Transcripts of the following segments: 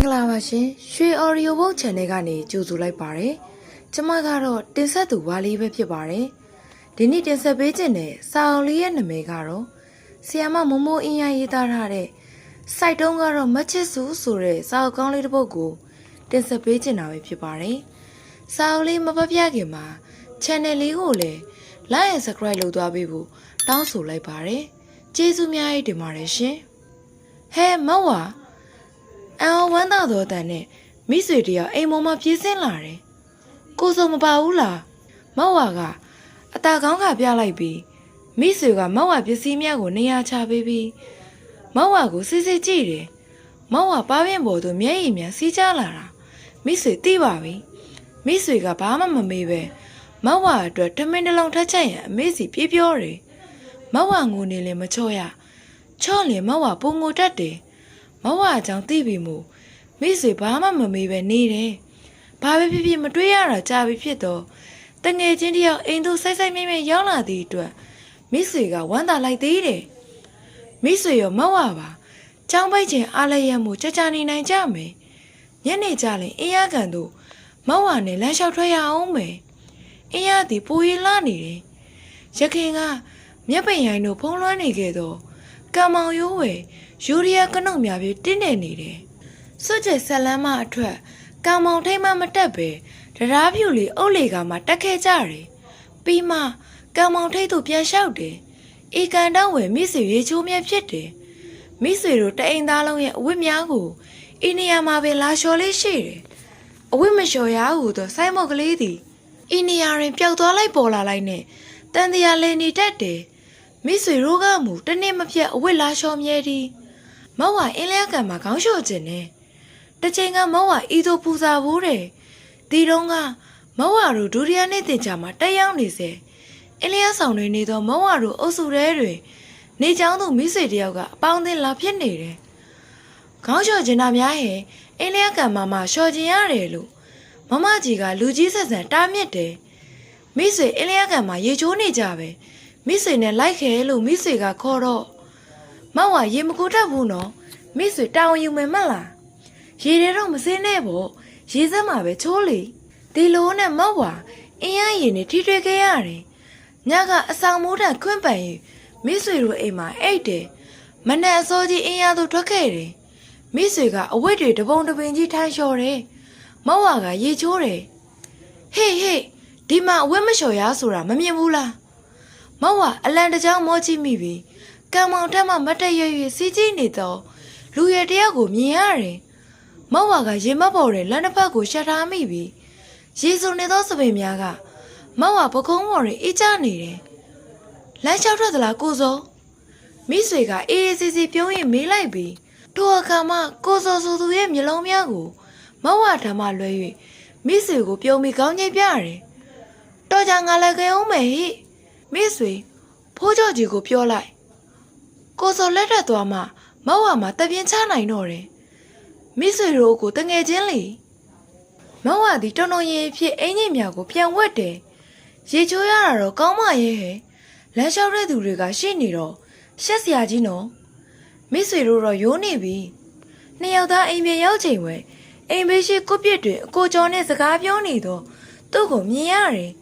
င်္ဂလာပါရှင်ရွှေ audio book channel ကနေကြိုဆိုလိုက်ပါတယ်ကျမကတော့တင်ဆက်သူဝါလီပဲဖြစ်ပါတယ်ဒီနေ့တင်ဆက်ပေးခြင်းတဲ့စာအုပ်လေးရဲ့နာမည်ကတော့ဆီယာမမမိုးအင်းရရေးသားထားတဲ့စိုက်တုံးကတော့မချစ်စုဆိုတဲ့စာအုပ်ကောင်းလေးတစ်ပုဒ်ကိုတင်ဆက်ပေးခြင်းတာပဲဖြစ်ပါတယ်စာအုပ်လေးမပပြခင်မှာ channel လေးကိုလည်း like and subscribe လုပ်သွားပေးဖို့တောင်းဆိုလိုက်ပါတယ်ကျေးဇူးများကြီးတင်ပါတယ်ရှင်ဟဲမောက်ဝါ အန်ဝမ်းသာတော်တန်နဲ့မိဆွေတယောက်အိမ်ပေါ်မှာပြေးစင်းလာတယ်။ကိုစုံမပါဘူးလား။မောက်ဝါကအตาကောင်းကပြလိုက်ပြီးမိဆွေကမောက်ဝါပစ္စည်းများကိုနေရာချပေးပြီးမောက်ဝါကိုစစ်စစ်ကြည့်တယ်။မောက်ဝါပါးပြင်ပေါ်သို့မျက်ရည်များစီးကျလာတာမိဆွေသိပါပြီ။မိဆွေကဘာမှမမေးပဲမောက်ဝါအတွက်ထမင်းတစ်လုံးထက်ချက်ရန်အမေစီပြေးပြောတယ်။မောက်ဝါငိုနေလည်းမချော့ရ။ချော့လည်းမောက်ဝါပုံငိုတတ်တယ်။ မဝအကြောင်းသိပြီမို့မိစေဘာမှမမေးပဲနေတယ်။ဘာပဲဖြစ်ဖြစ်မတွေးရတာကြာပြီဖြစ်တော့တငယ်ချင်းတယောက်အိမ်သို့ဆိုက်ဆိုက်မိမိရောက်လာသည့်အတွက်မိစေကဝမ်းသာလိုက်သေးတယ်။မိစေရောမဝပါចောင်းပိုက်ချင်းအားလည်းရမှုကြကြနေနိုင်ကြမယ်။ညနေကြရင်အင်းရကန်တို့မဝနဲ့လမ်းလျှောက်ထွက်ရအောင်မယ်။အင်းရသည်ပူရီလာနေတယ်။ရခင်ကမြက်ပင်ရိုင်းတို့ဖုံးလွှမ်းနေခဲ့တော့ကံမောင်ရိုးဝယ် ယူရီးယားကနုတ်များပြီးတင်းနေနေတယ်။စွတ်ကျက်ဆက်လန်းမအထွက်ကံမောင်ထိမ့်မမတက်ပဲတရားဖြူလေးအုပ်လေကမှတက်ခဲ့ကြတယ်။ပြီးမှကံမောင်ထိတ်သူပြန်လျှောက်တယ်။အေကန်တောင်းဝယ်မိစေရေချိုးမြက်ဖြစ်တယ်။မိစေတို့တအိမ်သားလုံးရဲ့အဝတ်များကိုအိနေယာမှာပဲလာလျှော်လေးရှိတယ်။အဝတ်မလျှော်ရဘူးတော့ဆိုင်းမော့ကလေးသည်အိနေယာရင်ပျောက်သွားလိုက်ပေါ်လာလိုက်နဲ့တန်တရာလည်နေတတ်တယ်။မိစေတို့ကမူတနေ့မပြတ်အဝတ်လာလျှော်မြဲသည်။ မောက်ဝအင်းလျက်ကံမှာခေါင်းလျှော့ခြင်းနဲ့တစ်ချိန်ကမောက်ဝဤသို့ပူဇာဘူးတဲ့ဒီတော့ကမောက်ဝတို့ဒုတိယနေ့တင်ကြမှာတက်ရောက်နေစေအင်းလျက်ဆောင်တွေနေသောမောက်ဝတို့အုပ်စုထဲတွင်နေချောင်းသူမိစေတယောက်ကအပေါင်းအသင်းလာဖြစ်နေတယ်ခေါင်းလျှော့ခြင်းတာများဟဲ့အင်းလျက်ကံမှာမှလျှော့ခြင်းရတယ်လို့မမကြီးကလူကြီးဆက်ဆန်တားမြစ်တယ်မိစေအင်းလျက်ကံမှာရေချိုးနေကြပဲမိစေနဲ့လိုက်ခဲလို့မိစေကခေါ်တော့မောက်ဝရေမကူတတ်ဘူးနော် မိတ်ဆွေတောင်းယူမယ်မလားရေတွေတော့မစင်းနဲ့ပေါ့ရေစက်မှာပဲချိုးလေဒီလိုနဲ့မောက်ဝအင်းရရင်နဲ့ထိတွေ့ခဲ့ရတယ်ညကအဆောင်မိုးတန်ခွင့်ပန်ရင်မိတ်ဆွေတို့အိမ်မှာအိတ်တယ်မနဲ့အစောကြီးအင်းရသို့ထွက်ခဲ့တယ်မိတ်ဆွေကအဝတ်တွေတပုံတပင်ကြီးထိုင်းလျှော်တယ်မောက်ဝကရေချိုးတယ်ဟေးဟေးဒီမှာအဝတ်မလျှော်ရဆိုတာမမြင်ဘူးလားမောက်ဝအလန်တကြောင်မောကြည့်မိပြီကံမောင်တက်မှမတ်တက်ရွရွစီးကြည့်နေတော့ လူရတယောက်ကိုမြင်ရတယ်။မောက်ဝါကရေမတ်ပေါ်တဲ့လက်နှစ်ဖက်ကိုရှက်ထားမိပြီးရေစုံနေသောစပင်များကမောက်ဝါပကုံးပေါ်တွင်အေးချနေတယ်။လမ်းလျှောက်ထွက်သလားကိုစောမိဆွေကအေးအေးစီစီပြုံးရင်မေးလိုက်ပြီးထိုအခါမှကိုစောဆိုသူရဲ့မျက်လုံးများကိုမောက်ဝါထမလွှဲ၍မိဆွေကိုပြုံးပြီးကောင်းကြီးပြရတယ်။တော်ကြငါလည်းကြအောင်မယ်ဟိမိဆွေဖိုးကြော်ကြီးကိုပြောလိုက်ကိုစောလက်ထက်သွားမှ မောက်ဝါမှာတပြင်းချနိုင်တော့တယ်မိဆွေတို့ကိုတငယ်ချင်းလေမောက်ဝါဒီတော်တော်ရင်ဖြစ်အင်ကြီးများကိုပြန်ဝက်တယ်ရေချိုးရတာတော့ကောင်းမရဲ့ဟဲ့လမ်းလျှောက်တဲ့သူတွေကရှိနေတော့ရှက်စရာကြီးနော်မိဆွေတို့တော့ရိုးနေပြီနှစ်ယောက်သားအိမ်ပြန်ရောက်ချိန်ဝဲအိမ်ဘေးရှိကုတ်ပြစ်တွေအကိုကျော်နဲ့စကားပြောနေတော့သူ့ကိုမြင်ရတယ်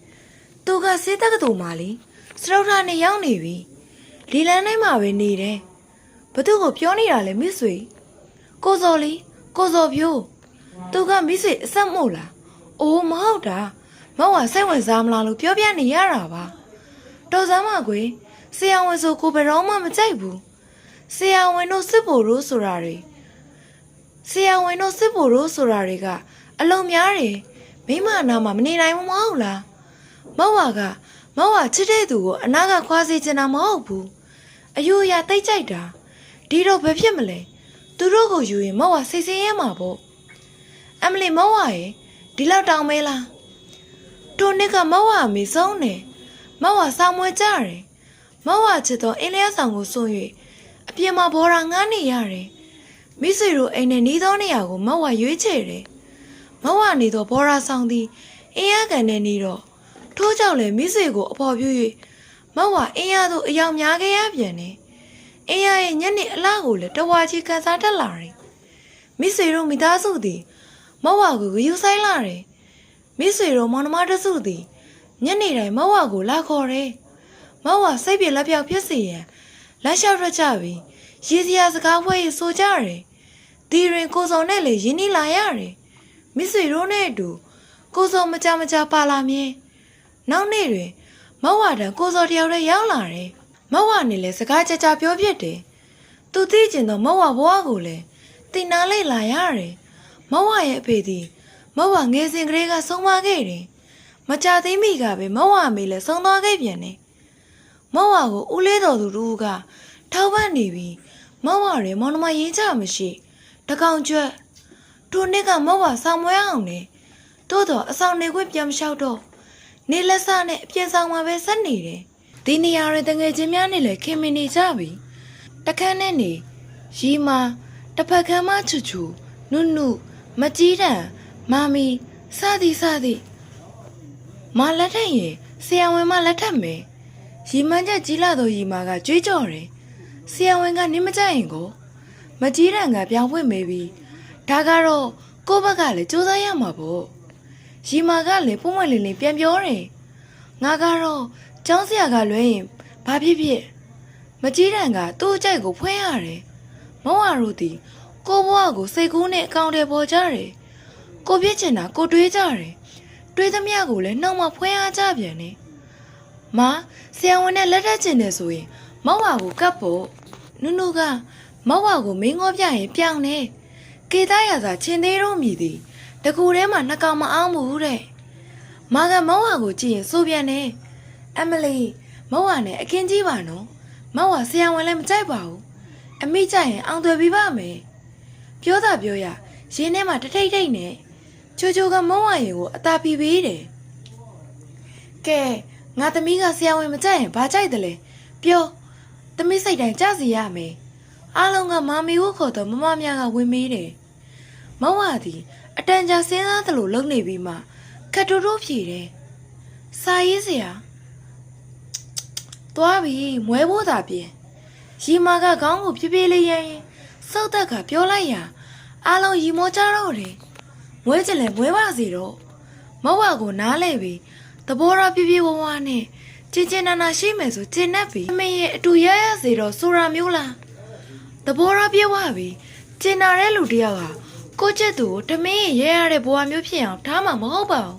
သူကစေးတက္ကသိုလ်မှာလေစရုပ်ထားနဲ့ရောက်နေပြီလီလန်းတိုင်းမှာပဲနေတယ်။ ဘသူ့ကိုပြောနေတာလဲမိတ်ဆွေ။ကိုစော်လီကိုစော်ဖြိုးသူကမိတ်ဆွေအဆက်မို့လား။အိုးမဟုတ်တာ။မောင်ကစိတ်ဝင်စားမလားလို့ပြောပြနေရတာပါ။တော်စမ်းမကွေဆရာဝန်ဆိုကိုဘယ်တော့မှမကြိုက်ဘူး။ဆရာဝန်တို့စစ်ဖို့တို့ဆိုတာတွေဆရာဝန်တို့စစ်ဖို့တို့ဆိုတာတွေကအလုံးများတယ်။မိမနာမှာမနေနိုင်ဘူးမဟုတ်လား။မောင်ကမောင်ကချစ်တဲ့သူကိုအနာကခွာစေချင်တာမဟုတ်ဘူး။အယူအရာတိတ်ကြိုက်တာ ဒီတော့ဘယ်ဖြစ်မလဲသူတို့ကိုယူရင်မောက်ဝစိတ်ဆင်းရဲမှာပေါ့အမလီမောက်ဝရဲ့ဒီလောက်တောင်မဲလားတိုနစ်ကမောက်ဝအမေဆုံးတယ်မောက်ဝဆောင်းမွေးကြတယ်မောက်ဝချစ်တော့အင်းလျားဆောင်ကိုစွန့်၍အပြင်မှာဘော်ရာငားနေရတယ်မိဆွေတို့အိမ်နဲ့နီးသောနေရာကိုမောက်ဝရွေးချယ်တယ်မောက်ဝနေတော့ဘော်ရာဆောင်သည်အင်းရကန်နဲ့နေတော့ထိုးကြောက်လေမိဆွေကိုအဖော်ပြ၍မောက်ဝအင်းရသို့အယောင်များခဲ့ရပြန်တယ် အင်းရရဲ့ညနေအလားကိုလည်းတဝါကြီးကန်စားတက်လာတယ်မိဆွေတို့မိသားစုသည်မဝကိုဂယူဆိုင်လာတယ်မိဆွေတို့မောင်နှမတစုသည်ညနေတိုင်းမဝကိုလာခေါ်တယ်မဝစိတ်ပြလက်ပြောက်ဖြစ်စေရန်လက်လျှောက်ရကြပြီးရည်စရာစကားဖွဲ့ရဆိုကြတယ်ဒီရင်ကိုစုံနဲ့လေရင်းနှီးလာရတယ်မိဆွေတို့နဲ့အတူကိုစုံမကြမကြပါလာမြင်နောက်နေ့တွင်မဝတန်ကိုစောတယောက်တည်းရောက်လာတယ် မဝနဲ့လည်းစကားကြကြပြောဖြစ်တယ်သူသိကျင်တော့မဝဘွားကိုလည်းတင်နာလိုက်လာရတယ်မဝရဲ့အဖေသည်မဝငယ်စဉ်ကလေးကဆုံးမခဲ့တယ်မကြသေးမိကပဲမဝအမေလည်းဆုံးသွားခဲ့ပြန်တယ်မဝကိုဦးလေးတော်သူတို့ကထောက်ပံ့နေပြီးမဝရဲမောင်နှမရင်းချမရှိတကောင်ကျွတ်ထိုနှစ်ကမဝဆောင်မွဲအောင်နေတိုးတော့အဆောင်နေခွင့်ပြန်မလျှောက်တော့နေလက်စနဲ့အပြင်ဆောင်မှာပဲဆက်နေတယ်။ ဒီနေရာရတငယ်ချင်းများနဲ့လည်းခင်မင်နေကြပြီ။တခန်းနဲ့နေရီမာတစ်ဖက်ခမ်းမချူချူနုနုမကြီးတန်မာမီစသည်စသည်မလက်ထက်ရင်ဆရာဝန်မလက်ထက်မယ်။ရီမန်းချက်ကြီးလာတော့ရီမာကကြွေးကြော်တယ်။ဆရာဝန်ကနေမကြရင်ကိုမကြီးတန်ကပြောင်းဖွင့်မေးပြီးဒါကတော့ကိုယ့်ဘက်ကလည်းစူးစမ်းရမှာပေါ့။ရီမာကလည်းပုံမလင်းလင်းပြန်ပြောတယ်။ငါကတော့ ကျောင်းဆရာကလွဲရင်ဘာဖြစ်ဖြစ်မကြီးတန်ကသူ့အကြိုက်ကိုဖွင့်ရတယ်။မဝါတို့သည်ကိုဘွားကိုစိတ်ကူးနဲ့အကောင့်တွေပေါ်ကြတယ်။ကိုပြစ်ချင်တာကိုတွေးကြတယ်။တွေးသမျှကိုလည်းနှောက်မှဖွင့်ရကြပြန်တယ်။မဆရာဝန်နဲ့လက်ထပ်ချင်တယ်ဆိုရင်မဝါကိုကပ်ဖို့နုနုကမဝါကိုမင်းငေါပြရင်ပြောင်းနေ။ကေသားရသာချင်းသေးတော့မြည်သည်တကူထဲမှာနှကောင်မအောင်ဘူးတဲ့မာကမောင်ဝါကိုကြည့်ရင်စိုးပြန်နေ အမလီမောင်ဝါနဲ့အခင်းကြီးပါနော်မောင်ဝါဆရာဝန်လည်းမကြိုက်ပါဘူးအမိကြိုက်ရင်အောင်သွယ်ပြီးပါမယ်ပြောတာပြောရရင်းထဲမှာတထိတ်ထိတ်နဲ့ချိုချိုကမောင်ဝါရင်ကိုအသာပီပေးတယ်ကဲငါသမီးကဆရာဝန်မကြိုက်ရင်ဘာကြိုက်တယ်လဲပြောသမီးစိတ်တိုင်းကြစီရမယ်အားလုံးကမာမီကိုခေါ်တော့မမများကဝင်မေးတယ်မဝသည်အတန်ကြာစဉ်းစားသလိုလုံနေပြီးမှခတ်တိုးတိုးဖြေတယ်။စာရေးစရာ သွားပြီမွဲဖို့သာပြင်ရီမာကခေါင်းကိုဖြည်းဖြည်းလေးရရင်စောက်တက်ကပြောလိုက်ရာအားလုံးရီမောကြတော့တယ်။မွဲချင်လဲမွဲပါစီတော့မဝကိုနားလဲပြီးသဘောထားပြပြဝဝနဲ့ကျင်ကျင်နာနာရှိမယ်ဆိုကျင်납ပြီအမေရဲ့အတူရရစေတော့ဆိုတာမျိုးလားသဘောထားပြေဝပြီကျင်နာတဲ့လူတယောက်ဟာကိုချက်သူကိုတမင်းရဲ့ရဲရတဲ့ဘဝမျိုးဖြစ်အောင်ထားမှာမဟုတ်ပါဘူး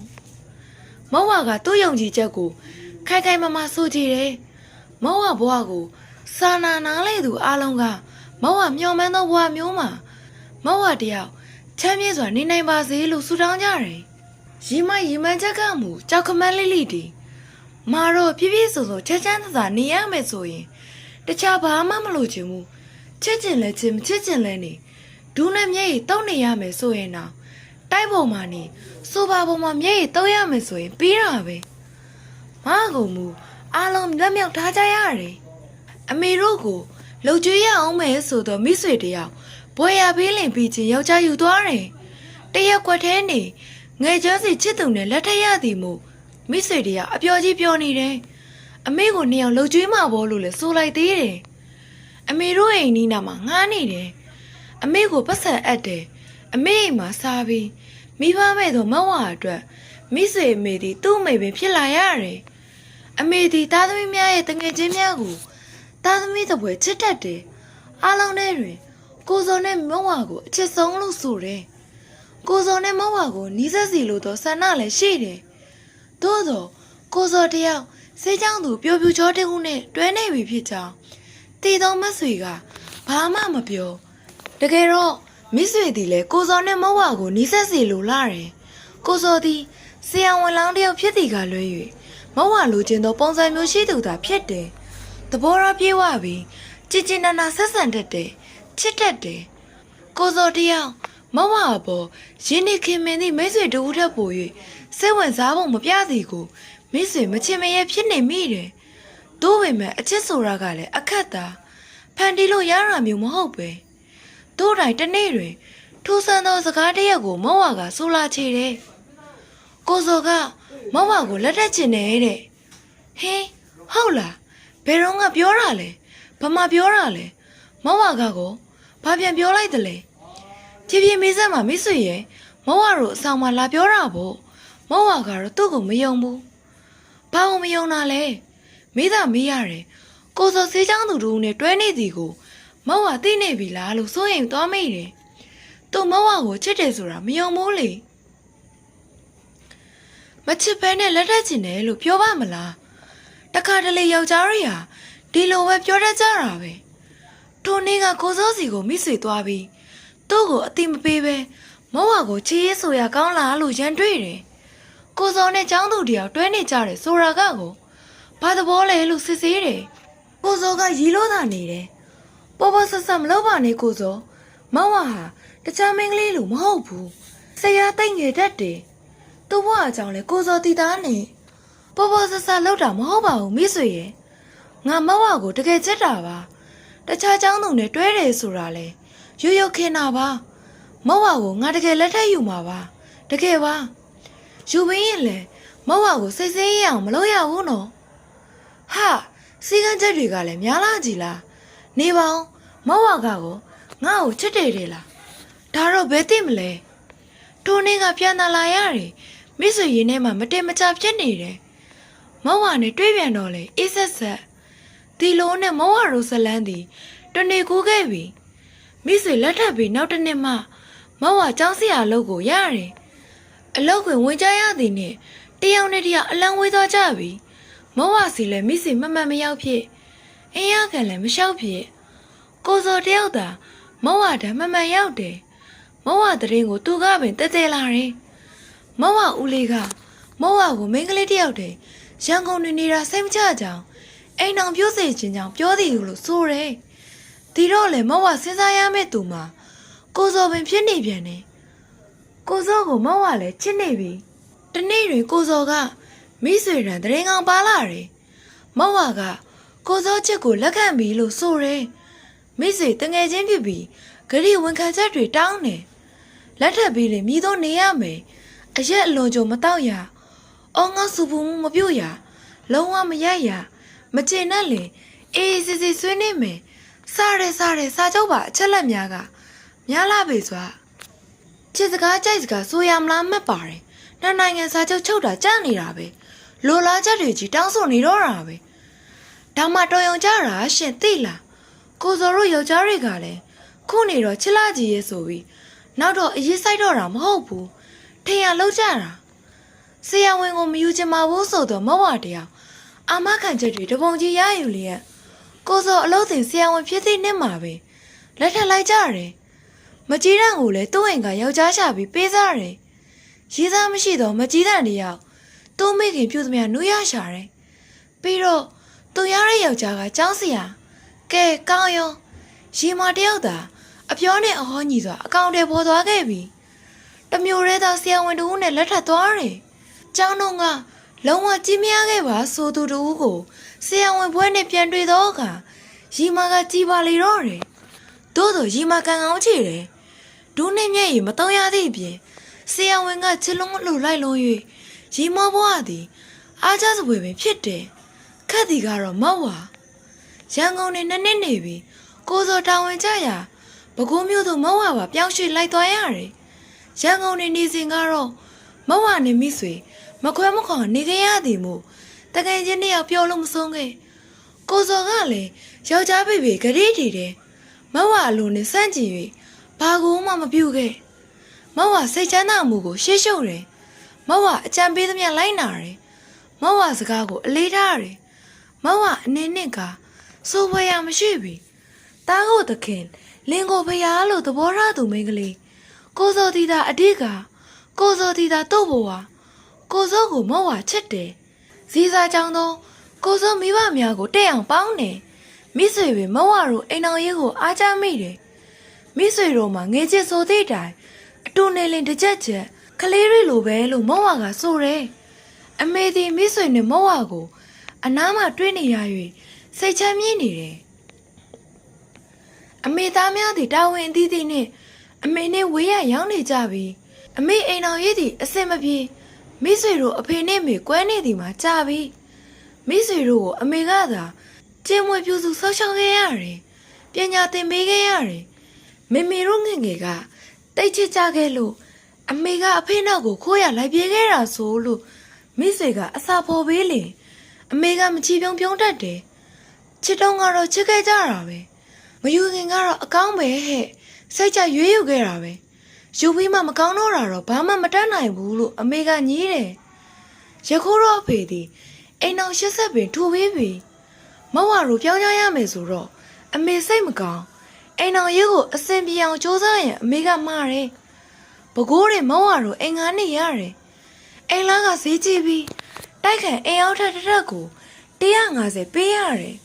မဝကသူ့ယုံကြည်ချက်ကိုခိုင်ခိုင်မာမာဆိုကြည်တယ် မဝဘဝကိုစာနာနာလေသူအားလုံးကမဝမျော်မှန်းသောဘဝမျိုးမှာမဝတယောက်ချမ်းမြေ့စွာနေနိုင်ပါစေလို့ဆုတောင်းကြတယ်ရီမရီမန်းချက်ကမူကြောက်ခမန်းလေးလေးတီမာတော့ပြည့်ပြည့်စုံစုံချမ်းချမ်းသာသာနေရမယ်ဆိုရင်တခြားဘာမှမလိုချင်ဘူးချစ်ကျင်လဲချစ်မချစ်ကျင်လဲနေဒူးနဲ့မျက်ရည်တုံးနေရမယ်ဆိုရင်တော့တိုက်ပေါ်မှာနေဆိုပါပေါ်မှာမျက်ရည်တုံးရမယ်ဆိုရင်ပြီးတာပဲမကုံမူ အားလုံးလက်မြောက်ထားကြရတယ်အမေတို့ကိုလှုပ်ကြွေးရအောင်မယ်ဆိုတော့မိဆွေတယောက်ဘွယ်ရပေးလင်ပြီးချင်းယောက်ျားယူသွားတယ်တရက်ကွက်ထဲနေငယ်ကျွမ်းစီချစ်သူနဲ့လက်ထက်ရသည်မို့မိဆွေတယောက်အပျော်ကြီးပြောနေတယ်အမေကိုနှစ်ယောက်လှုပ်ကြွေးမှာဘောလို့လဲဆိုလိုက်သေးတယ်အမေတို့အိမ်နီးနားမှာငားနေတယ်အမေကိုပတ်စံအပ်တယ်အမေအိမ်မှာစားပြီးမိဘမဲ့တော့မဝအတွက်မိစေအမေဒီသူ့အမေပင်ဖြစ်လာရတယ် အမေဒီသားသမီးများရဲ့တငယ်ချင်းများကိုသားသမီးတပွဲချစ်တတ်တယ်အားလုံးထဲတွင် ကိုစောနဲ့မဝကိုအချစ်ဆုံးလို့ဆိုတယ်ကိုစောနဲ့မဝကိုနီးစပ်စီလို့တော့ဆန္ဒလည်းရှိတယ်သို့တော့ကိုစောတယောက်စေးချောင်းသူပျော်ပြူချောတဲ့ခုနဲ့တွဲနေပြီဖြစ်ကြောင်းတည်တော်မဆွေကဘာမှမပြောတကယ်တော့မိဆွေတီလည်းကိုစောနဲ့မဝကိုနီးစပ်စီလိုလာတယ်ကိုစောသည်ဆရာဝန်လောင်းတယောက်ဖြစ်သည်ကလွဲ၍ မဝလိုချင်သောပုံစံမျိုးရှိသူသာဖြစ်တယ်သဘောထားပြေဝပြီးကြည်ကျင်နာနာဆက်ဆံတတ်တယ်ချစ်တတ်တယ်ကိုစောတယောက်မဝအပေါ်ရင်းနှီးခင်မင်းသည့်မိတ်ဆွေတူထက်ပို၍စိတ်ဝင်စားဖို့မပြသည်ကိုမိတ်ဆွေမချင်မရဲဖြစ်နေမိတယ်တိုးပေမဲ့အချစ်ဆိုတာကလည်းအခက်သားဖန်တီးလို့ရတာမျိုးမဟုတ်ပဲတိုးတိုင်းတစ်နေ့တွင်ထူဆန်းသောစကားတစ်ရက်ကိုမဝကဆိုလာချေတယ်ကိုစောက မဝကိုလက်ထက်ချင်တယ်တဲ့ဟင်းဟုတ်လားဘယ်တော့ကပြောတာလဲဘာမှပြောတာလဲမဝကကိုဘာပြန်ပြောလိုက်တယ်လဲဖြည်းဖြည်းမေးစမ်းမှာမိတ်ဆွေရဲ့မောဝတို့အဆောင်မှာလာပြောတာပေါ့မောဝကတော့သူ့ကိုမယုံဘူးဘာလို့မယုံတာလဲမိသားမေးရတယ်ကိုစောစေးချောင်းသူတို့နဲ့တွဲနေသည်ကိုမောဝသိနေပြီလားလို့စိုးရင်သွားမိတယ်သူမောဝကိုချစ်တယ်ဆိုတာမယုံဘူးလေ မချစ်ဘဲနဲ့လက်ထပ်ချင်တယ်လို့ပြောပါမလားတခါတလေယောက်ျားတွေဟာဒီလိုပဲပြောတတ်ကြတာပဲထိုနေ့ကကိုစောစီကိုမိဆွေသွားပြီးသူ့ကိုအတိမပေးပဲမောဝါကိုချီးရေးဆိုရကောင်းလားလို့ရန်တွေ့တယ်။ကိုစောနဲ့ចောင်းသူတယောက်တွဲနေကြတယ်ဆိုတာကကိုဘာသဘောလဲလို့စစ်ဆေးတယ်။ကိုစောကရီလို့သာနေတယ်။ပေါ်ပေါ်ဆက်ဆက်မလုပ်ပါနဲ့ကိုစော။မောဝါဟာတခြားမင်းကလေးလိုမဟုတ်ဘူး။ဆရာတိတ်ငယ်တတ်တယ်။ သူ့ဘဝအကြောင်းလဲကိုစောတည်သားနေပေါ်ပေါ်ဆက်ဆက်လုပ်တာမဟုတ်ပါဘူးမိဆွေရဲ့။ငါမောဝါကိုတကယ်ချစ်တာပါ။တခြားចောင်းသူနဲ့တွဲတယ်ဆိုတာလဲ။ရွရွခင်တာပါမောက်ဝါကိုငါတကယ်လက်ထက်ယူမှာပါတကယ်ပါယူပင်းရင်လေမောက်ဝါကိုစိတ်ဆင်းရအောင်မလုပ်ရဘူးနော်ဟာစီကန်းချက်တွေကလည်းများလာကြည်လားနေပါဦးမောက်ဝါကကိုငါ့ကိုချစ်တယ်တယ်လားဒါတော့ဘယ်သိမလဲထိုးနေကပြန်လာလာရတယ် မိတ်ဆွေရင်းထဲမှာမတင်မချဖြစ်နေတယ်မောက်ဝါနဲ့တွေ့ပြန်တော့လေအေးဆက်ဆက်ဒီလိုနဲ့မောက်ဝါရိုဇလန်းဒီတနေကူးခဲ့ပြီမိဆွေလက်ထပ်ပြီးနောက်တစ်နှစ်မှမောင်ဝကျောင်းဆရာအလုပ်ကိုရတယ်။အလုပ်ကိုဝင်ကြရသည်နဲ့တယောက်နဲ့တယောက်အလံဝေးသွားကြပြီ။မောင်ဝစီလည်းမိဆွေမမှန်မရောက်ဖြစ်။အင်းရကန်လည်းမလျှောက်ဖြစ်။ကိုစောတယောက်သာမောင်ဝတမမှန်ရောက်တယ်။မောင်ဝတရင်ကိုသူကပင်တဲတဲလာတယ်။ မောင်ဝဦးလေးကမောင်ဝကိုမိန်းကလေးတယောက်တည်းရန်ကုန်နေနေတာစိတ်မချကြအောင်အိမ်အောင်ပြောစေခြင်းကြောင့်ပြောသည်လို့ဆိုတယ်။ဒီတော့လေမဝစဉ်းစားရမယ့်သူမှာကိုစောပင်ဖြစ်နေပြန်တယ်ကိုစောကိုမဝလည်းချစ်နေပြီတနေ့တွင်ကိုစောကမိဆွေရန်တရင်ကောင်ပါလာတယ်မဝကကိုစောချစ်ကိုလက်ခံပြီလို့ဆိုတယ်မိဆွေတငယ်ချင်းဖြစ်ပြီးဂရီဝန်ခံချက်တွေတောင်းတယ်လက်ထပ်ပြီးလေမြည်တော့နေရမယ် အရက်အလွန်ကြုံမတော့ရအော်ငါစူပူမှုမပြုတ်ရလုံးဝမရရမကျင်နဲ့လေအေးစစ်စစ်ဆွေးနေမယ်စားရဲစားရဲစားကြောက်ပါအချက်လက်များကများလာပြီစွာချစ်စကားကြိုက်စကားဆိုရမလားမှတ်ပါတယ်နှစ်နိုင်ငံစားကြောက်ချုပ်တာကြားနေတာပဲလိုလားချက်တွေကြီးတောင်းဆိုနေတော့တာပဲဒါမှတော်ရုံကြတာရှင်သိလားကိုစောတို့ယောက်ျားတွေကလည်းခုနေတော့ချစ်လာကြီးရဲ့ဆိုပြီးနောက်တော့အရေးဆိုင်တော့တာမဟုတ်ဘူး ထင်ရလောက်ကြတာဆရာဝန်ကိုမယူချင်ပါဘူးဆိုတော့မဝတရားအာမခံချက်တွေတပုံကြီးရယူလျက်ကိုစောအလို့တင်ဆရာဝန်ဖြစ်သည့်နှစ်မှာပဲလက်ထပ်လိုက်ကြတယ်မကြီးတန်းကိုလည်းသူ့အိမ်ကယောက်ျားချပြီးပေးစားတယ်ရေးစားမရှိတော့မကြီးတန်းတယောက်သူ့မိခင်ပြုသမျှနူးရရှာတယ်ပြီးတော့သူရတဲ့ယောက်ျားကကျောင်းဆရာကဲကောင်းရောရီမတယောက်သာအပြောနဲ့အဟောညီစွာအကောင့်တွေပေါ်သွားခဲ့ပြီ တမျိုးရဲသားဆရာဝန်တူနဲ့လက်ထပ်သွားတယ်ကျောင်းတော့ကလုံးဝကြီးမြခဲ့ပါဆိုသူတူကိုဆရာဝန်ဘွဲနဲ့ပြန်တွေ့တော့အခါရီမာကကြည်ပါလေတော့တယ်။သို့သောရီမာကန်ကောင်းချေတယ်။ဒူးနဲ့မျက်ရည်မတော့ရသည့်ပြင်ဆရာဝန်ကချစ်လုံးလှူလိုက်လုံး၍ရီမောဘွားသည်အားကြစပွဲပင်ဖြစ်တယ်။ခက်သည်ကတော့မောက်ဝါရန်ကုန်နေနှစ်နှစ်နေပြီကိုစောတာဝန်ကြရာပဲခူးမြို့သို့မောက်ဝါပါပြောင်းရွှေ့လိုက်သွားရတယ်။ ရန်ကုန်နေနေစဉ်ကတော့မောက်ဝါနဲ့မိဆွေမခွဲမခွာနေခဲ့ရသည်မို့တကယ်ချင်းတယောက်ပြောလို့မဆုံးခဲ့ကိုစော်ကလည်းယောက်ျားဖေဖေဂရိတီတယ်မဝအလိုနဲ့စန့်ကြည့်၍ဘာကူမှမပြုတ်ခဲ့မဝစိတ်ချမ်းသာမှုကိုရှေ့ရှုပ်တယ်မဝအကြံပေးသမျှလိုက်နာတယ်မဝစကားကိုအလေးထားတယ်မဝအနေနဲ့ကစိုးဖွယ်ရမရှိပြီတားကိုတခင်လင်ကိုဖျားလို့သဘောထားသူမိန်းကလေး ကိုစောတီတာအတိကကိုစောတီတာတို့ဘဝကိုစောကိုမဝချစ်တယ်ဇီစာကြောင့်သောကိုစုံမိဘများကိုတဲ့အောင်ပေါင်းတယ်မိဆွေပင်မဝတို့အိမ်တော်ရေးကိုအားကြမိတယ်မိဆွေတို့မှာငေချစ်ဆိုသည့်တိုင်အတူနေလင်တစ်ချက်ချက်ကလေးတွေလိုပဲလို့မဝကဆိုတယ်အမေသည်မိဆွေနဲ့မဝကို အနားမှာတွေ့နေရ၍စိတ်ချမ်းမြေ့နေတယ်အမေသားများသည်တာဝန်အသီးသီးနှင့် အမေနှင့်ဝေးရရောက်နေကြပြီအမေအိမ်တော်ရေးသည်အစင်မပြေမိဆွေတို့အဖေနဲ့မေကွဲနေသည်မှာကြာပြီမိဆွေတို့ကိုအမေကသာကျင်းမွေပြုစုဆောက်ရှောက်ခဲ့ရတယ်ပညာသင်ပေးခဲ့ရတယ်မေမေတို့ငယ်ငယ်ကတတိတ်ချစ်ကြခဲ့လို့အမေကအဖေနောက်ကိုခိုးရလိုက်ပြေးခဲ့တာဆိုလို့မိစေကအစာဖော်ပေးလေအမေကမချီပြုံပြုံးတတ်တယ်ချစ်တော့ကတော့ချစ်ခဲ့ကြတာပဲမယူခင်ကတော့အကောင်းပဲဟဲ့ စိတ်ချရွေးယူခဲ့တာပဲယူပြီးမှမကောင်းတော့တာတော့ဘာမှမတတ်နိုင်ဘူးလို့အမေကညည်းတယ်ရခိုးတော့အဖေသည်အိမ်အောင်ရှက်ဆက်ပင်ထိုးပေးပြီမဝရူပြောင်းကြရမယ်ဆိုတော့အမေစိတ်မကောင်းအိမ်အောင်ရေးကိုအစင်ပြေအောင်စူးစမ်းရင်အမေကမှားတယ်ဘကိုးတွေမောဝါတို့အိမ်ငါနေရတယ်အိမ်လားကဈေးကြည့်ပြီးတိုက်ခိုင်အိမ်အောင်ထက်တစ်ထက်ကို150ပေးရတယ်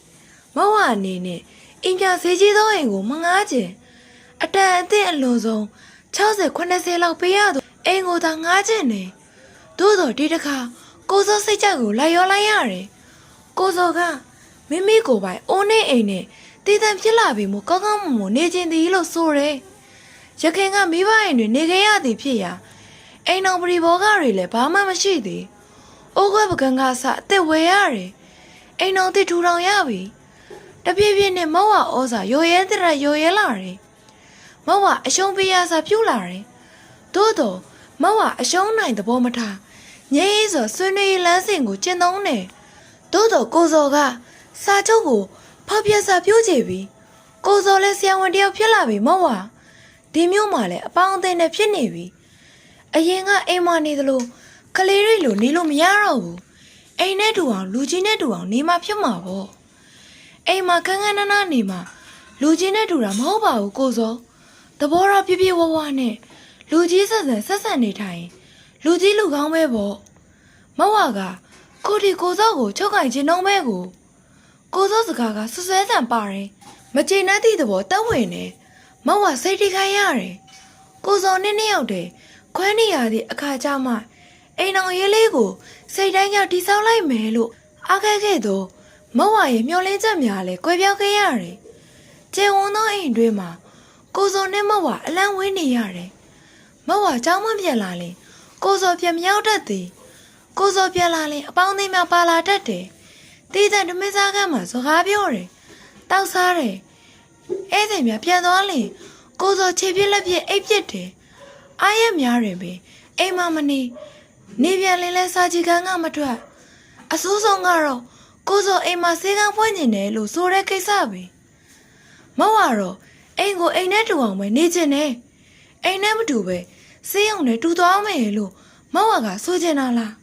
မောဝါအနေနဲ့အိမ်ပြဈေးကြီးသောအိမ်ကိုမငားချင် အတန်အသင့်အလွန်ဆုံး60 80လောက်ပေးရသူအိမ်ကိုသာငားချင်တယ်သို့တော့ဒီတစ်ခါကိုစောစိတ်ကြက်ကိုလိုက်ရောလိုက်ရတယ်ကိုစောကမိမိကိုယ်ပိုင်အိုးနေအိမ်နဲ့တည်တံဖြစ်လာပြီမို့ကောင်းကောင်းမွန်မွန်နေခြင်းသည်လို့ဆိုတယ်ရခင်ကမိဘရင်တွေနေခဲ့ရသည်ဖြစ်ရာအိမ်တော်ပရိဘောဂတွေလည်းဘာမှမရှိသေး။အိုးခွဲပကံကအစအစ်စ်ဝယ်ရတယ်။အိမ်တော်တစ်ထူထောင်ရပြီ။တပြည့်ပြည့်နဲ့မောဝဩစာရိုရဲတဲ့ရရိုရဲလာတယ်။ မောဝအရှုံးပေးရစာပြုလာတယ်။သို့တော့မောဝအရှုံးနိုင်သဘောမထား။ငြိမ်းဆိုဆွေးနွေးရေးလမ်းစဉ်ကိုကျင့်သုံးတယ်။သို့တော့ကိုစော်ကစာချုပ်ကိုဖောက်ပြစာပြုတ်ကြပြီ။ကိုစော်လည်းဆရာဝန်တစ်ယောက်ဖြစ်လာပြီမောဝ။ဒီမျိုးမှလည်းအပေါင်းအသင်းနဲ့ဖြစ်နေပြီအရင်ကအိမ်မနေသလိုကလေးတွေလိုနေလို့မရတော့ဘူးအိမ်နဲ့တူအောင်လူကြီးနဲ့တူအောင်နေမှဖြစ်မှာပေါ့အိမ်မှာခန်းခန်းနားနားနေမှလူကြီးနဲ့တူတာမဟုတ်ပါဘူးကိုစောသ ဘောတော့ပြပြဝဝနဲ့လူကြီးဆက်ဆံဆက်ဆံနေထိုင်ရင်လူကြီးလူကောင်းပဲပေါ့မဝကကိုဒီကိုစောကိုချုပ်ကင်ခြင်းနှုံးပဲကိုကိုစောစကားကဆွဆွဲဆန်ပါတယ်မကျေနပ်သည့်သဘောတက်ဝင်နေမောင်ဝစိတ်တိခိုင်းရတယ်။ကိုစောနဲ့နှစ်ယောက်တည်းခွဲနေရသည့်အခါကျမှအိမ်အောင်ရေးလေးကိုစိတ်တိုင်းကတိဆောက်လိုက်မယ်လို့အားခဲ့ခဲ့တော့မောင်ဝရဲ့မျောလင်းချက်များလည်းကွဲပြောက်ခဲ့ရတယ်။ကျေဝန်သောအိမ်တွင်မှာ ကိုစောနဲ့မောင်ဝအလန့်ဝင်းနေရတယ်။မောင်ဝเจ้าမပြန်လာရင်ကိုစောပြန်မရောက်တတ်သည်။ကိုစောပြန်လာရင်အပေါင်းအသင်းများပါလာတတ်တယ်။တီးတဲ့ဓမင်းစားကမ်းမှာစကားပြောတယ်။တောက်စားတယ်။ ဧည့်သည်များပြန်သွားလင်ကိုစောခြေပြက်လက်ပြက်အိပ်ပြစ်တယ်အားရများရင်ပင်အိမ်မမနေနေပြန်လင်းလဲစာချီကန်းကမထွက်အဆိုးဆုံးကတော့ကိုစောအိမ်မှာစေကန်းဖွင့်နေတယ်လို့ဆိုတဲ့ကိစ္စပဲမဟုတ်တော့ အိမ်ကိုအိမ်နဲ့တူအောင်ပဲနေချင်တယ်အိမ်နဲ့မတူပဲစေးအောင်နဲ့တူသွားမယ်လို့မဟုတ်ကဆိုချင်တာလား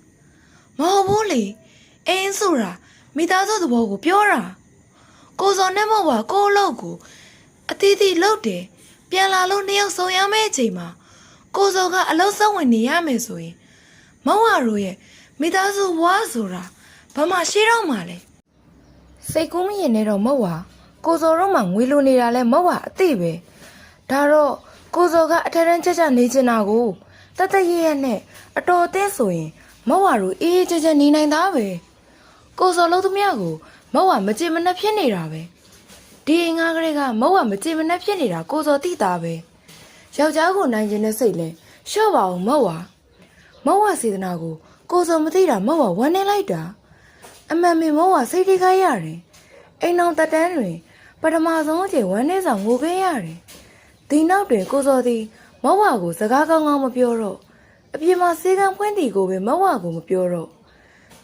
မဟုတ်ဘူးလေအိမ်ဆိုတာမိသားစုသဘောကိုပြောတာကိုစောနဲ့မဟုတ်ပါကိုအလုပ်ကိုအတီးတီလှုပ်တယ်ပြန်လာလို့နှစ်ယောက်ဆောင်ရမယ့်အချိန်မှာကိုစောကအလုပ်ဆက်ဝင်နေရမယ်ဆိုရင်မောင်ဝါတို့ရဲ့မိသားစုဘွားဆိုတာဘာမှရှိတော့မှလဲစိတ်ကူးမရင်နဲ့တော့မဟုတ်ပါ ကိုစောတို့မှငွေလိုနေတာလဲမဟုတ်ပါအသိပဲဒါတော့ကိုစောကအထက်တန်းချက်ချက်နေချင်တာကိုတတရရနဲ့အတော်အသင်းဆိုရင်မဟုတ်ပါတို့အေးအေးချမ်းချမ်းနေနိုင်သားပဲကိုစောလုံးသမျှကိုမဟုတ်ဝမကြင်မနှက်ဖြစ်နေတာပဲဒီအင်္ဂါကလေးကမဟုတ်ဝမကြင်မနှက်ဖြစ်နေတာကိုစောတိတာပဲယောက်ျားကိုနိုင်ခြင်းနဲ့စိတ်လဲလျှော့ပါအောင်မဟုတ်ဝမဟုတ်ဝစေတနာကိုကိုစောမသိတာမဟုတ်ဝဝမ်းနေလိုက်တာအမှန်ပင်မဟုတ်ဝစိတ်ထိခိုက်ရတယ်အိမ်အောင်တက်တန်းတွင် ပထမဆုံးအချိန်ဝမ်းနေဆောင်ငိုခဲ့ရတယ်ဒီနောက်တွင်ကိုစောသည်မဟုတ်ဝကိုစကားကောင်းကောင်းမပြောတော့အပြင်မှာစေကံဖွင့်တီကိုပဲမဟုတ်ဝကိုမပြောတော့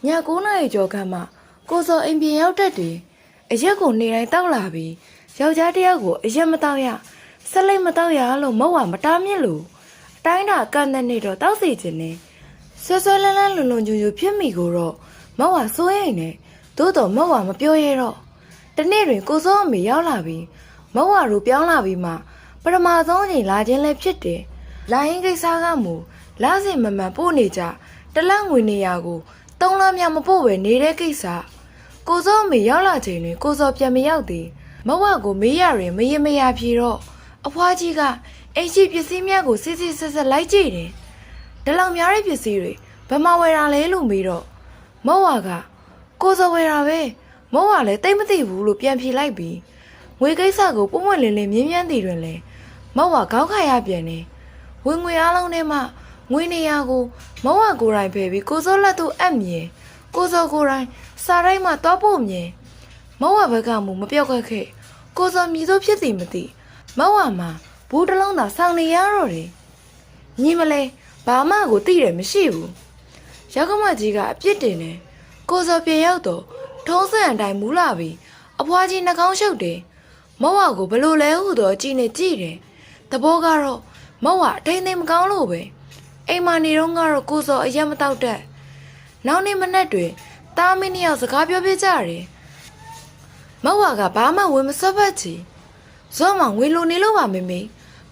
ည9နာရီကျော်ခန့်မှကိုစောအိမ်ပြင်ရောက်တတ်တယ်။အရက်ကိုနေတိုင်းတောက်လာပြီးယောက်ျားတစ်ယောက်ကိုအရက်မတောက်ရဆက်လိုက်မတောက်ရလို့မဟုတ်ဝမတားမြင့်လို့အတိုင်းတာကန်တဲ့နေတော့တောက်စီခြင်းနဲ့ဆွဆွလန်းလန်းလွန်လွန်ကျူကျူဖြစ်မိကိုတော့မဟုတ်ဝစိုးရိမ်နေသို့တော့မဟုတ်ဝမပြောရတော့ တနေ့တွင်ကိုစောအမေရောက်လာပြီးမဟုတ်ဝတို့ပြောင်းလာပြီးမှပထမဆုံးအချိန်လာခြင်းလည်းဖြစ်တယ်။လာရင်ကိစ္စကမူလာစင်မမှန်ပို့နေကြတလန့်ငွေနေရကိုသုံးလမြမပို့ပဲနေတဲ့ကိစ္စကိုစောမေရောက်လာချိန်တွင်ကိုစောပြန်မရောက်သေးမဝကိုမေးရရင်မရင်မရဖြေတော့အဖွားကြီးကအိမ်ရှိပစ္စည်းများကိုစစ်စစ်ဆက်ဆက်လိုက်ကြည့်တယ်ဒီလောက်များတဲ့ပစ္စည်းတွေဘယ်မှာဝယ်တာလဲလို့မေးတော့မဝကကိုစောဝယ်တာပဲ မဝလည်းတိတ်မသိဘူးလို့ပြန်ဖြေလိုက်ပြီးငွေကိစ္စကိုပုံမှန်လင်းလင်းမြင်းမြန်းတည်တွင်လဲမဝခေါင်းခါရပြန်နေဝင်ငွေအားလုံးထဲမှာငွေနေရကိုမဝကိုယ်တိုင်ဖယ်ပြီးကိုစောလက်သူအပ်မြင်ကိုစောကိုယ်တိုင်စားတိုင်းမှာတောဖို့မြင်မဝဘက်ကမူမပြောက်ခက်ခဲ့ကိုစောမြည်သောဖြစ်စီမသိမဝမှာဘူးတစ်လုံးသာဆောင်းနေရတော့တယ်ညီမလဲဘာမှကိုသိတယ်မရှိဘူးရောက်ကမကြီးကအပြစ်တင်တယ်ကိုစောပြေရောက်တော့ ထုံးစံအတိုင်းမူလာပြီးအဖွားကြီးနှာခေါင်းရှုပ်တယ်မဝကိုဘလို့လဲဟုတော့ကြည်နေကြည့်တယ်တဘောကတော့မဝအထိန်သိမ်းမကောင်းလို့ပဲအိမ်မနေတော့ကတော့ကိုစောအရက်မတောက်တတ်နောက်နေ့မနက်တွင်တာမင်းနှစ်ယောက်စကားပြောပြကြတယ်မဝကဘာမှဝင်မစောပတ်ချီဇော့မငွေလိုနေလို့ပါမေမေ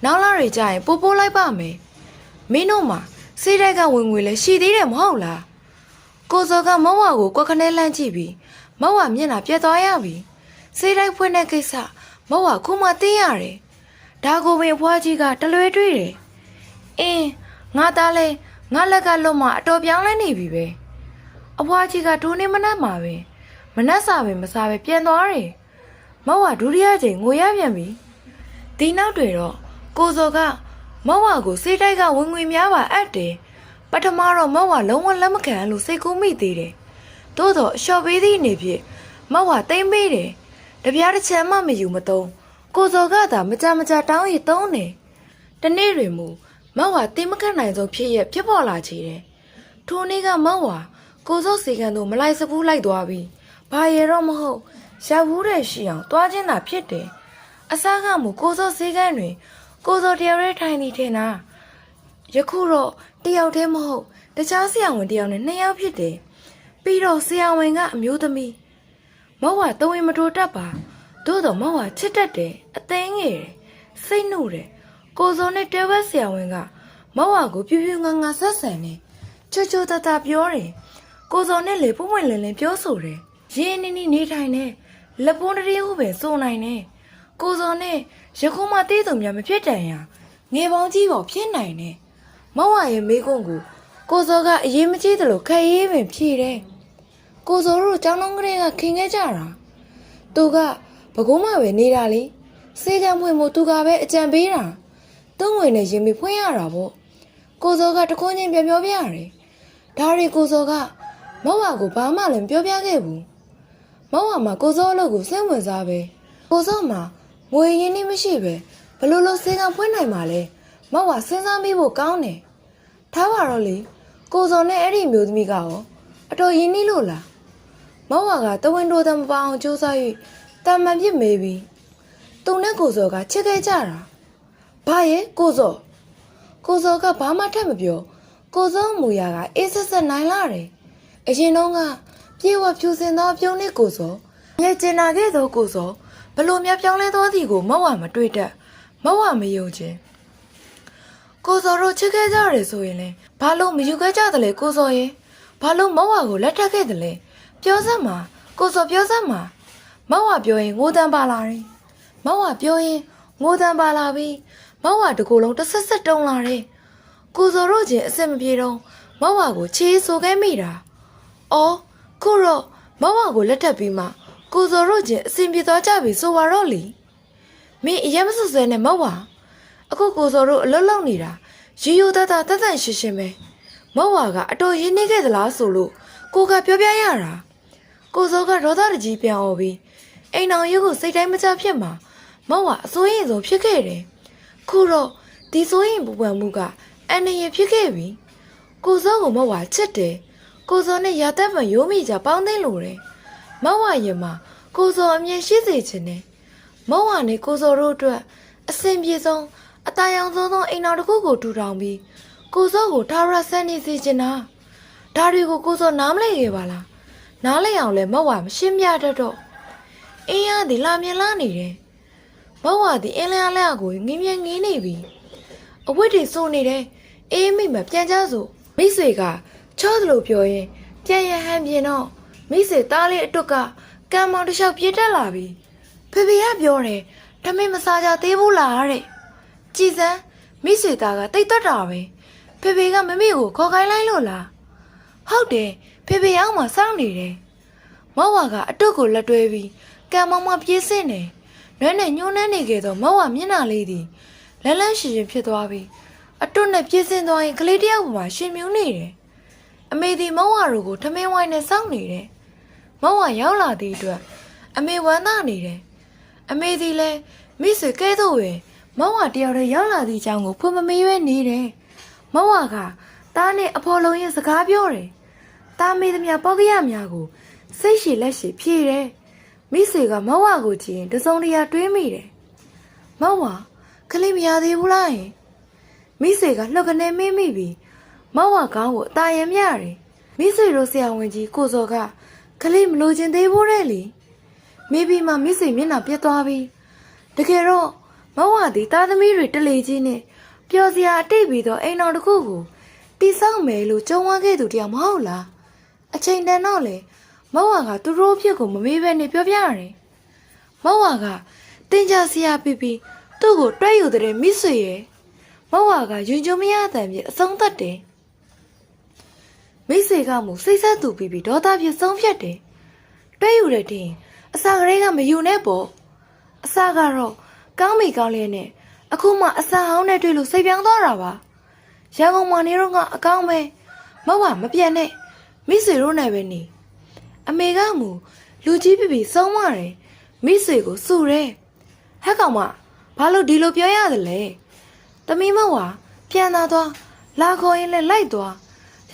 နောက်လာတွေကြရင်ပို့ပို့လိုက်ပါမယ်မင်းတို့မှာစေးတိုက်ကဝင်ငွေလဲရှိသေးတယ်မဟုတ်လားကိုစောကမဝကိုကွက်ခနဲလှမ်းကြည့်ပြီး မဝမျက်နှာပြတ်သွားရပြီစေးတိုက်ဖွင့်တဲ့ကိစ္စမဝခုမှသိရတယ်ဒါကိုပင်အဖွားကြီးကတလွဲတွေ့တယ်အင်းငါသားလဲငါလက်ကလွတ်မှအတော်ပြောင်းလဲနေပြီပဲအဖွားကြီးကဒိုးနေမနှက်မှာပဲမနှက်စာပဲမစားပဲပြန်သွားတယ်မဝဒုတိယချိန်ငိုရပြန်ပြီဒီနောက်တွေတော့ကိုစောကမဝကိုစေးတိုက်ကဝင်ငွေများပါအပ်တယ်ပထမတော့မဝလုံးဝလက်မခံလို့စိတ်ကူးမိသေးတယ် သို့တော့အလျှော်ပေးသည့်အနေဖြင့်မဝတိမ့်ပေးတယ်တပြားတစ်ချမ်းမှမယူမသုံးကိုစောကသာမကြမကြတောင်းရီသုံးတယ်တနေ့တွင်မူမဝတင်မခတ်နိုင်ဆုံးဖြစ်ရဖြစ်ပေါ်လာချေတယ်ထိုနေ့ကမဝကိုစောစီကန်တို့မလိုက်စပူးလိုက်သွားပြီးဘာရတော့မဟုတ်ရောက်ဘူးတဲ့ရှိအောင်တွားချင်းသာဖြစ်တယ်အစားကမူကိုစောစေးကန်းတွင် ကိုစောတယောက်တည်းထိုင်နေထင်တာယခုတော့တယောက်တည်းမဟုတ်တခြားဆရာဝန်တယောက်နဲ့နှစ်ယောက်ဖြစ်တယ် ပြီးတော့ဆရာဝန်ကအမျိုးသမီးမဝတဝင်းမတိုးတတ်ပါသို့တော့မဝချစ်တတ်တယ်အသိငယ်တယ်စိတ်နှုတ်တယ်ကိုစောနဲ့တဲဝက်ဆရာဝန်ကမဝကိုပြူပြူငါငါဆက်ဆံနေချွတ်ချွတ်တတပြောတယ်ကိုစောနဲ့လေပွင့်ပွင့်လင်းလင်းပြောဆိုတယ်ရင်းနှီးနှီးနေထိုင်နေလက်ပွန်းတည်းဟုပဲစိုးနိုင်တယ်ကိုစောနဲ့ရခုမှတေးသူများမဖြစ်တန်ရငယ်ပေါင်းကြီးပေါ်ဖြစ်နိုင်တယ်မဝရဲ့မိကွန်းကိုကိုစောကအရေးမကြီးသလိုခက်ရေးပင်ဖြေတယ် ကိုစောတို့ကျောင်းတော်ကလေးကခင်ခဲ့ကြတာသူကဘကုံးမပဲနေတာလေစေကံဖွင့်မှုသူကပဲအကြံပေးတာသူ့ငွေနဲ့ရင်မီဖွင့်ရတာပေါ့ကိုစောကတခွန်းချင်းပြောပြောပြရတယ်ဒါတွေကိုစောကမဝကိုဘာမှလည်းမပြောပြခဲ့ဘူးမဝမှာကိုစောအလုပ်ကိုစိတ်ဝင်စားပဲကိုစောမှာငွေရင်းနှီးမရှိပဲဘလို့လို့စေကံဖွင့်နိုင်မှာလဲမဝစဉ်းစားမိဖို့ကောင်းတယ်ထားပါတော့လေကိုစောနဲ့အဲ့ဒီမျိုးသမီးကရောအတော်ရင်းနှီးလို့လား မဝကတဝင်းတိုးတမပအောင်စူးစမ်း၍တာမန်ပြစ်မေးပြီးသူနဲ့ကိုစောကချစ်ခဲ့ကြတာဘာရဲ့ကိုစောကိုစောကဘာမှထက်မပြောကိုစောမူရကအေးဆက်ဆက်နိုင်လာတယ်အရင်တော့ကပြေဝဖြူစင်သောအပြုံးလေးကိုစောငယ်ကျင်နာခဲ့သောကိုစောဘလို့များပြောင်းလဲသောသည်ကိုမဝမတွေ့တတ်မဝမယုံခြင်းကိုစောတို့ချစ်ခဲ့ကြရတယ်ဆိုရင်လေဘာလို့မယူခဲ့ကြသလဲကိုစောရဲ့ဘာလို့မဝကိုလက်ထပ်ခဲ့သလဲ ပြောစမ်းပါကိုစောပြောစမ်းပါမဝပြောရင်ငိုတန်းပါလာတယ်မဝပြောရင်ငိုတန်းပါလာပြီးမဝတကူလုံးတစ်ဆက်ဆက်တုံလာတယ်ကိုစောတို့ချင်းအစ်မပြေတော့မဝကိုချေးဆိုခဲ့မိတာအော်ခုတော့မဝကိုလက်ထပ်ပြီးမှကိုစောတို့ချင်းအစဉ်ပြေသွားကြပြီဆိုပါတော့လीမင်းအရင်မဆွဆွဲနဲ့မဝအခုကိုစောတို့အလွတ်လောက်နေတာရီယိုတတတတ်တန့်ရှင်းရှင်းပဲမဝကအတော်ရင်းနှီးခဲ့သလားဆိုလို့ကိုကပြောပြရတာ ကိုစိုးကဒေါသတကြီးပြန်អော်ပြီးအိမ်အောင်ရုပ်ကိုစိတ်တိုင်းမချဖြစ်မှာမောင်ကအစိုးရင်ဆုံးဖြစ်ခဲ့တယ်ခုတော့ဒီစိုးရင်ပူပန်မှုကအန္တရာယ်ဖြစ်ခဲ့ပြီကိုစိုးကိုမောင်ကချစ်တယ်ကိုစိုးနဲ့ရာသက်ပံရိုးမိကြပေါင်းသိမ့်လို့တယ်မောင်ကရင်မှာကိုစိုးအမြင်ရှိစေချင်တယ်မောင်ကနဲ့ကိုစိုးတို့အတွက်အစဉ်ပြေဆုံးအတားရောင်ဆုံးသောအိမ်တော်တစ်ခုကိုထူထောင်ပြီးကိုစောကိုထာဝရဆန်းနေစေချင်တာဒါတွေကိုကိုစောနားမလည်ခဲ့ပါလား နားလဲအောင်လဲမဝမရှင်းပြတတ်တော့အင်းရသည်လာမြင်လာနေတယ်မဝသည်အင်းလျားလျားကိုငင်းမြငင်းနေပြီအဝတ်တွေစိုးနေတယ်အေးမိမပြန်ကြစို့မိစေကချောသလိုပြောရင်ပြန်ရဟန်ပြင်တော့မိစေသားလေးအတုတ်ကကံမောင်တစ်လျှောက်ပြေးတက်လာပြီဖေဖေကပြောတယ်တမင်မစားကြသေးဘူးလားတဲ့ကြည်စမ်းမိစေသားကတိတ်တက်တာပဲဖေဖေကမမေကိုခေါ်ခိုင်းလိုက်လို့လားဟုတ်တယ် ဖေဖေအောင်မှစောင့်နေတယ်မဝကအတုတ်ကိုလက်တွဲပြီးကံမောင်မပြေးစင်းတယ်နွဲ့နဲ့ညှိုးနှမ်းနေခဲ့တော့မဝမျက်နှာလေးသည်လန်းလန်းရှင်ရှင်ဖြစ်သွားပြီအတွတ်နဲ့ပြည့်စင်သွားရင်ကလေးတယောက်ပေါ်မှာရှင်မြူးနေတယ်အမေဒီမဝတို့ကိုထမင်းဝိုင်းနဲ့စောင့်နေတယ်မဝရောက်လာသည့်အတွက်အမေဝမ်းသာနေတယ်အမေဒီလည်းမိဆွေကဲတော့ဝင်မဝတယောက်တည်းရောက်လာသည့်အကြောင်းကိုဖွင့်မမေးရွေးနေတယ်မဝကတားနဲ့အဖော်လုံးရဲ့စကားပြောတယ် တားမေးသမျှပေါက်ကရများကိုစိတ်ရှည်လက်ရှည်ဖြေတယ်မိစေကမဝကိုကြည့်ရင်တစုံတရာတွေးမိတယ်မဝကလေးမရသေးဘူးလားယင်မိစေကလှုပ်ကနေမေးမိပြီမဝကောင်းကိုအตาရမြတယ်မိစေတို့ဆရာဝန်ကြီးကိုစော်ကကလေးမလို့ခြင်းသေးဘူးတဲ့လေမိပြီးမှမိစေမျက်နှာပြတ်သွားပြီတကယ်တော့မဝသည်တာသမီတွေတလေကြီးနဲ့ပျော်စရာအတိတ်ပြီးတော့အိမ်တော်တစ်ခုကိုတိဆောက်မယ်လို့ကြုံဝါခဲ့သူတရားမဟုတ်လား အချိန်တန်တော့လေမဝကသူတို့အဖြစ်ကိုမမေးဘဲနဲ့ပြောပြရတယ်မဝကတင်ကြစရာပြီးပြီးသူ့ကိုတွဲယူတဲ့မိဆွေရဲ့မဝကယွင်ကြုံမရတဲ့ပြည့်အဆုံးသတ်တယ်မိစေကမူစိတ်ဆက်သူပြီးပြီးဒေါသပြည့်ဆုံးဖြတ်တယ်တွဲယူတဲ့တင်အစာကလေးကမယူနဲ့ပေါ့အစာကတော့ကောင်းမိကောင်းလေးနဲ့အခုမှအစာဟောင်းနဲ့တွေ့လို့စိတ်ပြောင်းသွားတာပါရန်ကုန်မှာနေတော့ကအကောင်းပဲမဝမပြတ်နဲ့ မိစေတို့နဲ့ပဲနေအမေကမူလူကြီးပြပြဆုံးမတယ်မိစေကိုစူတယ်ဟက်ကောင်မဘာလို့ဒီလိုပြောရသလဲတမီးမဝါပြန်လာသွားလာခေါ်ရင်လည်းလိုက်သွား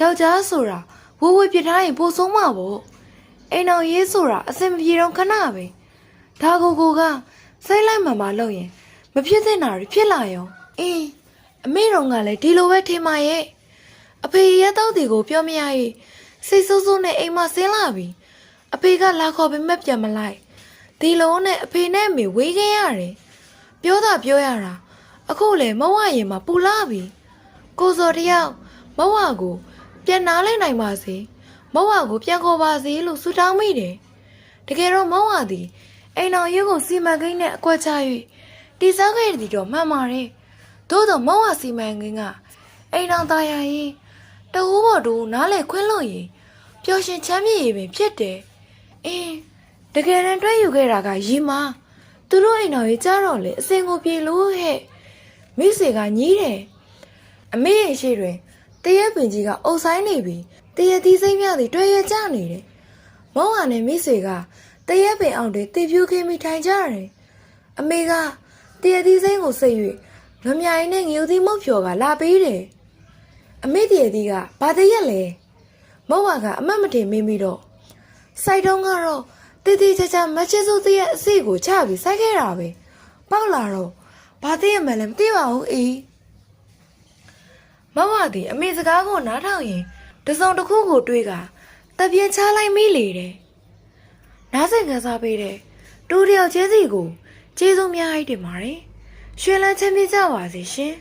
ယောက်ျားဆိုတာဝဝပြထားရင်ပိုဆုံးမှာပေါ့အိမ်အောင်ရေးဆိုတာအစင်မပြေတော့ခဏပဲဒါကိုကိုကစိတ်လိုက်မှမလုပ်ရင်မဖြစ်သင့်တာတွေဖြစ်လာရောအင်းအမေတော်ကလည်းဒီလိုပဲထင်ပါရဲ့အဖေရဲတောက်တီကိုပြောမရရဲ့ စိတ်ဆိုးဆိုးနဲ့အိမ်မဆင်းလာပြီအဖေကလာခေါ်ပြီးမပြန်မလိုက်ဒီလုံးနဲ့အဖေနဲ့အမေဝေးခဲ့ရတယ်ပြောတာပြောရတာအခုလေမဝရင်မှာပူလာပြီကိုစော်တယောက်မဝကိုပြန်နားလိုက်နိုင်ပါစေမဝကိုပြန်ခေါ်ပါစေလို့ဆုတောင်းမိတယ်တကယ်တော့မဝသည်အိမ်တော်ရုပ်ကိုစီမံကိန်းနဲ့အကွက်ချ၍တိစောက်ခဲ့သည်တော့မှန်ပါတယ်သို့တော့မဝစီမံကိန်းကအိမ်တော်သားရရင် တဝူးပေါ်တူနားလေခွင်းလို့ရင်ပျော်ရွှင်ချမ်းမြေ့ရင်ပင်ဖြစ်တယ်အင်းတကယ်တမ်းတွဲယူခဲ့တာကရီမာသူတို့အိမ်တော်ကြီးကြားတော့လေအစင်ကိုပြေလို့ဟဲ့မိစေကညီးတယ်အမေရဲ့ရှိတွင်တရက်ပင်ကြီးကအုပ်ဆိုင်နေပြီတရက်သီးစိမ့်မြသည်တွဲရကြနေတယ်မောင်ဟာနဲ့မိစေကတရက်ပင်အောင်တွင်တေဖြူခင်းမိထိုင်ကြတယ်အမေကတရက်သီးစိမ့်ကိုစိတ်၍ငမြိုင်နဲ့ငရုတ်သီးမုတ်ဖြော်ကလာပေးတယ် အမေတရက်သီးကဘာတရက်လဲမောင်ဟာကအမတ်မတင်မင်းပြီးတော့စိုက်တုံးကတော့တည်တည်ချာချာမချစ်စိုးရဲ့အစီကိုချပြီးစိုက်ခဲ့တာပဲပေါက်လာတော့ဘာသိရမှန်းလည်းမသိပါဘူးအေးမဝသည်အမေစကားကိုနားထောင်ရင်တစုံတစ်ခုကိုတွေးကတပြင်းချလိုက်မိလေတယ်နားစင်ကစားပေးတဲ့တူတယောက်ချင်းစီကိုကျေးဇူးများကြီးတင်ပါတယ်ရွှေလန်းချမ်းမြေ့ကြပါစေရှင်